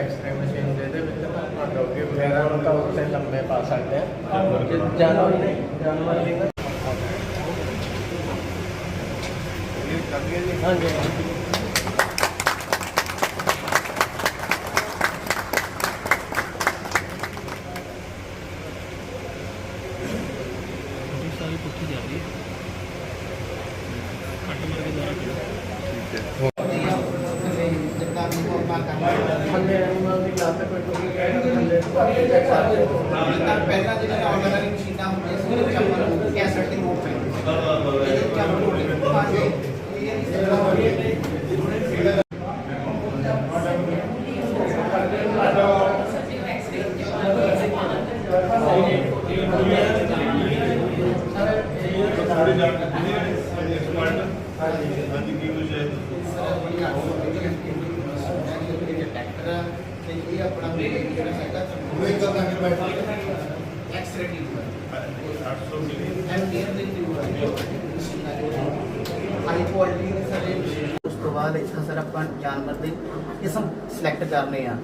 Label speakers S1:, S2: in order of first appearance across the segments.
S1: X ray machine ਜਿਹਦੇ ਵਿੱਚ ਆਪਾਂ ਡੋਗੀ ਵਗੈਰਾ ਨੂੰ ਤਾਂ ਉੱਤੇ ਲੰਮੇ ਪਾ ਸਕਦੇ ਆ ਜਾਨਵਰ ਨੇ ਜਾਨਵਰ ਨੇ ਹਾਂਜੀ
S2: ਸਾਰੀ ਪੁੱਠੀ ਜਾ ਰਹੀ ਹੈ ਕੱਟ ਮਾਰ ਕੇ ਦੁਆਰਾ
S1: ਠੀਕ ਹੈ ਦੀ ਲੱਤ ਕੋਈ ਕੋਈ ਥੱਲੇ ਚੈੱਕ ਕਰਦੇ
S3: ਪਹਿਲਾਂ ਜਿਹੜਾ ਆਰਡਰ ਵਾਲੀ ਮਸ਼ੀਨਾਂ ਹੁੰਦੀਆਂ ਸੀ ਇਹ ਦੀ ਹਾਈ ਕੁਆਲਿਟੀ ਦੇ ਸਾਰੇ ਉਸ ਤੋਂ ਬਾਅਦ ਇੱਥੇ ਸਰ ਆਪਾਂ ਜਾਨਵਰ ਦੇ ਕਿਸਮ ਸਿਲੈਕਟ ਕਰਨੇ ਆ।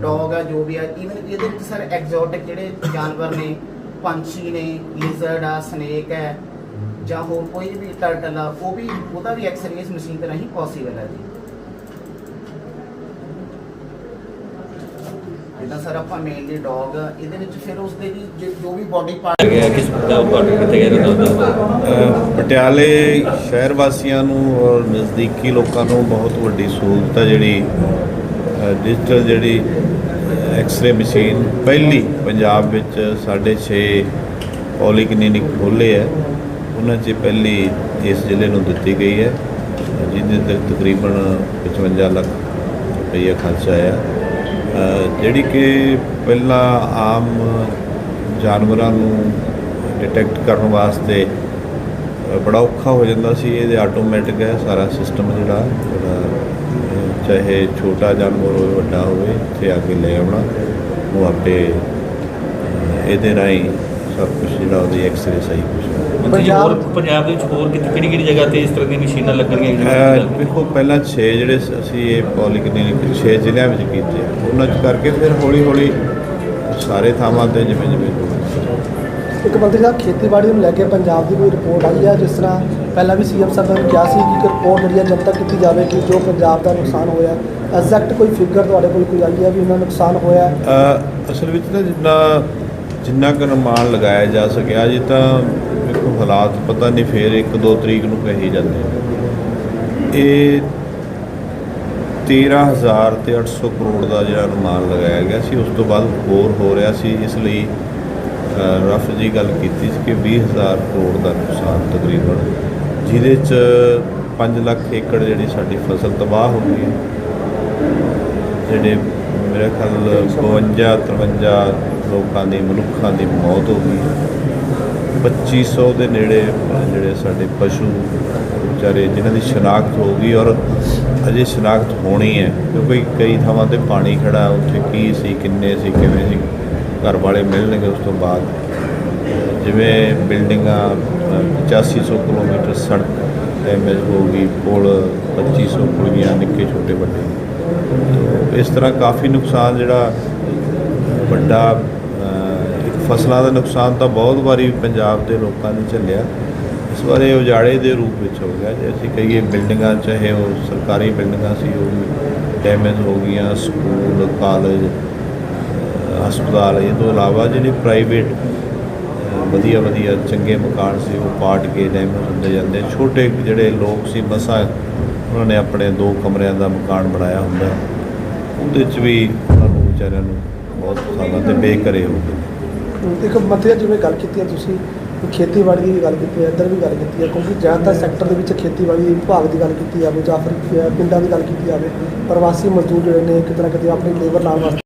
S3: ਡੌਗ ਆ ਜੋ ਵੀ ਆ ਇਵਨ ਇਹਦੇ ਵਿੱਚ ਸਰ ਐਗਜ਼ੋਟਿਕ ਜਿਹੜੇ ਜਾਨਵਰ ਨੇ ਪੰਛੀ ਨੇ ਲਿਜ਼ਰਡ ਆ ਸਨੇਕ ਹੈ ਜਾਂ ਹੋਰ ਕੋਈ ਵੀ ਟਰਟਲ ਆ ਉਹ ਵੀ ਉਹਦਾ ਵੀ ਐਕਸਰੇ ਇਸ ਮਸ਼ੀਨ ਤੇ ਰਾਹੀਂ ਪੋਸੀਬਲ ਹੈ ਜੀ। ਜਿੱਦਾਂ ਸਰ ਆਪਾਂ ਮੇਨਲੀ ਡੌਗ ਇਹਦੇ ਵਿੱਚ ਫਿਰ ਉਸ ਦੇ ਵੀ ਜੋ- ਜੋ ਵੀ ਬਾਡੀ ਪਾਰਟ
S4: ਗਿਆ ਕਿਸ ਦਾ ਬਾਰਡਰ ਕਿੱਥੇ ਗਿਆ ਇਹਨਾਂ ਦਾ
S5: ਅ, ਪਟਿਆਲੇ ਸ਼ਹਿਰ ਵਾਸੀਆਂ ਨੂੰ ਔਰ ਨਜ਼ਦੀਕੀ ਲੋਕਾਂ ਨੂੰ ਬਹੁਤ ਵੱਡੀ ਸਹੂਲਤ ਹੈ ਜਿਹੜੀ ਡਿਜੀਟਲ ਜਿਹੜੀ ਐਕਸ-ਰੇ ਮਸ਼ੀਨ ਪਹਿਲੀ ਪੰਜਾਬ ਵਿੱਚ ਸਾਢੇ ਛੇ ਪੋਲੀਕਲੀਨਿਕ ਖੋਲ੍ਹੇ ਹੈ ਉਹਨਾਂ 'ਚ ਪਹਿਲੀ ਇਸ ਜ਼ਿਲ੍ਹੇ ਨੂੰ ਦਿੱਤੀ ਗਈ ਹੈ। ਜਿਹਦੇ ਤੇ ਤਕਰੀਬਨ 55 ਲੱਖ ਰੁਪਈਆ ਖਰਚ ਆਇਆ। ਜਿਹੜੀ ਕਿ ਪਹਿਲਾਂ ਆਮ ਜਾਨਵਰਾਂ ਨੂੰ ਡਿਟੈਕਟ ਕਰਨ ਵਾਸਤੇ ਬੜਾ ਔਖਾ ਹੋ ਜਾਂਦਾ ਸੀ। ਇਹਦੇ ਆਟੋਮੈਟਿਕ ਹੈ, ਸਾਰਾ ਸਿਸਟਮ ਜਿਹੜਾ ਚਾਹੇ ਛੋਟਾ ਜਾਨਵਰ ਹੋਵੇ, ਵੱਡਾ ਹੋਵੇ, ਇੱਥੇ ਆ ਕੇ ਲੈ ਆਉਣਾ। ਉਹ ਆਪੇ ਇਹਦੇ ਰਾਹੀਂ ਸਭ ਕੁਝ ਜਿਹੜਾ ਉਹਦੀ ਐਕਸਰੇ ਸਹੀ ਕੁਝ
S4: ਹੋਰ ਪੰਜਾਬ ਦੇ ਵਿੱਚ ਹੋਰ ਕਿੱਥੇ ਕਿਹੜੀ ਕਿਹੜੀ ਜਗ੍ਹਾ ਤੇ ਇਸ ਤਰ੍ਹਾਂ ਦੀਆਂ ਮਸ਼ੀਨਾਂ ਲੱਗਣਗੀਆਂ
S5: ਅਹ ਵੇਖੋ ਪਹਿਲਾਂ 6 ਜਿਹੜੇ ਸ- ਅਸੀਂ ਇਹ ਪੋਲੀਕਲੀਨਿਕ 6 ਜ਼ਿਲ੍ਹਿਆਂ ਵਿੱਚ ਕੀਤੇ। ਆ। ਉਹਨਾਂ 'ਚ ਕਰਕੇ ਫਿਰ ਹੌਲੀ ਹੌਲੀ ਸਾਰੇ ਥਾਵਾਂ ਤੇ ਜਿਵੇਂ ਜਿਵੇਂ
S6: ਇੱਕ ਮੰਤਰੀ ਸਾਹਿਬ ਖੇਤੀਬਾੜੀ ਨੂੰ ਲੈ ਕੇ ਪੰਜਾਬ ਦੀ ਕੋਈ ਰਿਪੋਰਟ ਆਈ ਹੈ ਜਿਸ ਤਰ੍ਹਾਂ ਪਹਿਲਾਂ ਵੀ ਸੀਐਮ ਸਾਹਿਬ ਨੇ ਕਿਹਾ ਸੀ ਕਿ ਰਿਪੋਰਟ ਜਿਹੜੀ ਹੈ ਜਦ ਤੱਕ ਕੀਤੀ ਜਾਵੇ ਕਿ ਜੋ ਪੰਜਾਬ ਦਾ ਨੁਕਸਾਨ ਹੋਇਆ ਐਗਜ਼ੈਕਟ ਕੋਈ ਫਿਗਰ ਤੁਹਾਡੇ ਕੋਲ ਕੋਈ ਆਈ ਹੈ ਵੀ ਉਹਨਾਂ ਨੁਕਸਾਨ ਹੋਇਆ
S5: ਅਸਲ ਵਿੱਚ ਨਾ ਜਿੰਨਾ ਜਿੰਨਾ ਕੁ ਅਨੁਮਾਨ ਲਗਾਇਆ ਜਾ ਸਕਿਆ ਜੀ ਤਾਂ ਹਾਲਾਤ ਪਤਾ ਨਹੀਂ, ਫੇਰ 1-2 ਤਰੀਕ ਨੂੰ ਕਹੀ ਜਾਂਦੇ ਆ। ਇਹ 13000 ਤੇ 800 ਕਰੋੜ ਦਾ ਜਿਹੜਾ ਅਨੁਮਾਨ ਲਗਾਇਆ ਗਿਆ ਸੀ, ਉਸ ਤੋਂ ਬਾਅਦ ਹੋਰ ਹੋ ਰਿਹਾ ਸੀ। ਇਸ ਲਈ ਰਫ ਜੀ ਗੱਲ ਕੀਤੀ ਸੀ ਕਿ 20000 ਕਰੋੜ ਦਾ ਨੁਕਸਾਨ ਤਕਰੀਬਨ, ਜਿਹਦੇ ਚ 5 ਲੱਖ ਏਕੜ ਜਿਹੜੀ ਸਾਡੀ ਫਸਲ ਤਬਾਹ ਹੋ ਗਈ ਹੈ। ਜਿਹੜੇ ਮੇਰੇ ਖਿਆਲ 52 53 ਲੋਕਾਂ ਦੀ, ਮਨੁੱਖਾਂ ਦੀ ਮੌਤ ਹੋ ਗਈ 2500 ਦੇ ਨੇੜੇ ਜਿਹੜੇ ਸਾਡੇ ਪਸ਼ੂ ਵਿਚਾਰੇ ਜਿਨ੍ਹਾਂ ਦੀ ਸ਼ਨਾਖਤ ਹੋ ਗਈ ਔਰ ਅਜੇ ਸ਼ਨਾਖਤ ਹੋਣੀ ਹੈ ਕਿਉਂਕਿ ਕਈ ਥਾਵਾਂ ਤੇ ਪਾਣੀ ਖੜਾ ਉੱਥੇ ਕੀ ਸੀ ਕਿੰਨੇ ਸੀ ਕਿਵੇਂ ਸੀ ਘਰ ਵਾਲੇ ਮਿਲਣਗੇ ਉਸ ਤੋਂ ਬਾਅਦ। ਜਿਵੇਂ ਬਿਲਡਿੰਗਾਂ ਅ, 8500 ਕਿਲੋਮੀਟਰ ਸੜਕ ਡੈਮੇਜ ਹੋ ਗਈ ਪੁਲ 2500 ਪੁਲੀਆਂ ਨਿੱਕੇ ਛੋਟੇ ਵੱਡੇ। ਇਸ ਤਰ੍ਹਾਂ ਕਾਫੀ ਨੁਕਸਾਨ ਜਿਹੜਾ ਵੱਡਾ ਫਸਲਾਂ ਦਾ ਨੁਕਸਾਨ ਤਾਂ ਬਹੁਤ ਵਾਰੀ ਪੰਜਾਬ ਦੇ ਲੋਕਾਂ ਨੇ ਝੱਲਿਆ। ਇਸ ਬਾਰੇ ਉਜਾੜੇ ਦੇ ਰੂਪ ਵਿੱਚ ਹੋ ਗਿਆ। ਜੇ ਅਸੀਂ ਕਹੀਏ ਬਿਲਡਿੰਗਾਂ, ਚਾਹੇ ਉਹ ਸਰਕਾਰੀ ਬਿਲਡਿੰਗਾਂ ਸੀ, ਉਹ ਵੀ ਡੈਮੇਜ ਹੋ ਗਈਆਂ, ਸਕੂਲ ਕਾਲਜ ਹਸਪਤਾਲ, ਇਹ ਤੋਂ ਇਲਾਵਾ ਜਿਹੜੇ ਪ੍ਰਾਈਵੇਟ ਵਧੀਆ ਵਧੀਆ ਚੰਗੇ ਮਕਾਨ ਸੀ, ਉਹ ਪਾਟ ਕੇ ਡੈਮੇਜ ਹੁੰਦੇ ਜਾਂਦੇ। ਛੋਟੇ ਜਿਹੜੇ ਲੋਕ ਸੀ, ਮਸਾਂ, ਉਹਨਾਂ ਨੇ ਆਪਣੇ ਦੋ ਕਮਰਿਆਂ ਦਾ ਮਕਾਨ ਬਣਾਇਆ ਹੁੰਦਾ। ਉਹਦੇ 'ਚ ਵੀ ਉਹਨਾਂ ਨੂੰ ਵਿਚਾਰਿਆਂ ਨੂੰ ਬਹੁਤ ਸਾਲਾਂ ਤੇ ਬੇਘਰੇ ਹੋ ਗਏ।
S6: ਇੱਕ ਮਤਲਬ ਜਿਵੇਂ ਗੱਲ ਕੀਤੀ ਹੈ ਤੁਸੀਂ ਖੇਤੀਬਾੜੀ ਦੀ ਵੀ ਗੱਲ ਕੀਤੀ ਹੈ, ਇੱਧਰ ਵੀ ਗੱਲ ਕੀਤੀ ਹੈ, ਕਿਉਂਕਿ ਜ਼ਿਆਦਾਤਰ ਸੈਕਟਰ ਦੇ ਵਿੱਚ ਖੇਤੀਬਾੜੀ ਵਿਭਾਗ ਦੀ ਗੱਲ ਕੀਤੀ ਜਾਵੇ ਜਾਂ ਫਿਰ ਪਿੰਡਾਂ ਦੀ ਗੱਲ ਕੀਤੀ ਜਾਵੇ, ਪ੍ਰਵਾਸੀ ਮਜ਼ਦੂਰ ਜਿਹੜੇ ਨੇ ਕਿਤੇ ਨਾ ਕਿਤੇ ਆਪਣੀ ਲੇਬਰ ਲਾਉਣ ਵਾਸਤੇ